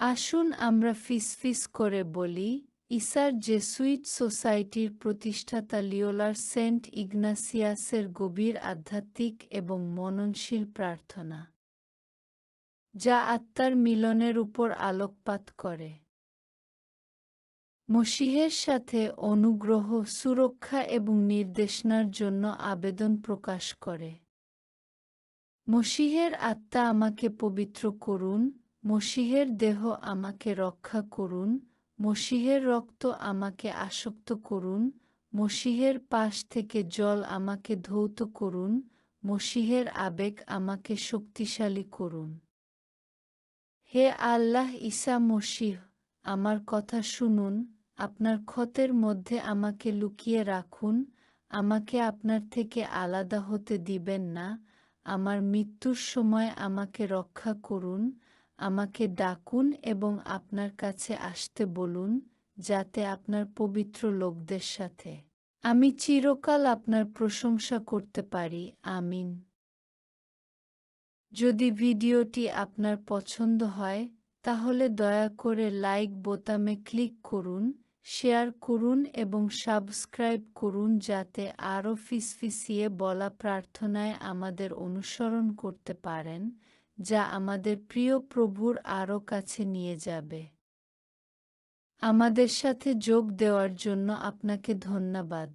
আসুন আমরা ফিসফিস করে বলি ইসার জেসুইট সোসাইটির প্রতিষ্ঠাতা লিওলার সেন্ট ইগনাসিয়াসের গভীর আধ্যাত্মিক এবং মননশীল প্রার্থনা, যা আত্মার মিলনের উপর আলোকপাত করে। মসিহের সাথে অনুগ্রহ, সুরক্ষা এবং নির্দেশনার জন্য আবেদন প্রকাশ করে। মসিহের আত্মা আমাকে পবিত্র করুন মসিহের দেহ আমাকে রক্ষা করুন, মসিহের রক্ত আমাকে আসক্ত করুন, মসিহের পাশ থেকে জল আমাকে ধৌত করুন, মসিহের আবেগ আমাকে শক্তিশালী করুন। হে আল্লাহ ঈসা মসিহ, আমার কথা শুনুন, আপনার ক্ষতের মধ্যে আমাকে লুকিয়ে রাখুন, আমাকে আপনার থেকে আলাদা হতে দিবেন না, আমার মৃত্যুর সময় আমাকে রক্ষা করুন আমাকে ডাকুন এবং আপনার কাছে আসতে বলুন যাতে আপনার পবিত্র লোকদের সাথে। আমি চিরকাল আপনার প্রশংসা করতে পারি। আমিন। যদি ভিডিওটি আপনার পছন্দ হয়, তাহলে দয়া করে লাইক বোতামে ক্লিক করুন, শেয়ার করুন এবং সাবস্ক্রাইব করুন যাতে আরও ফিসফিসিয়ে বলা প্রার্থনায় আমাদের অনুসরণ করতে পারেন। যা আমাদের প্রিয় প্রভুর আরও কাছে নিয়ে যাবে। আমাদের সাথে যোগ দেওয়ার জন্য আপনাকে ধন্যবাদ।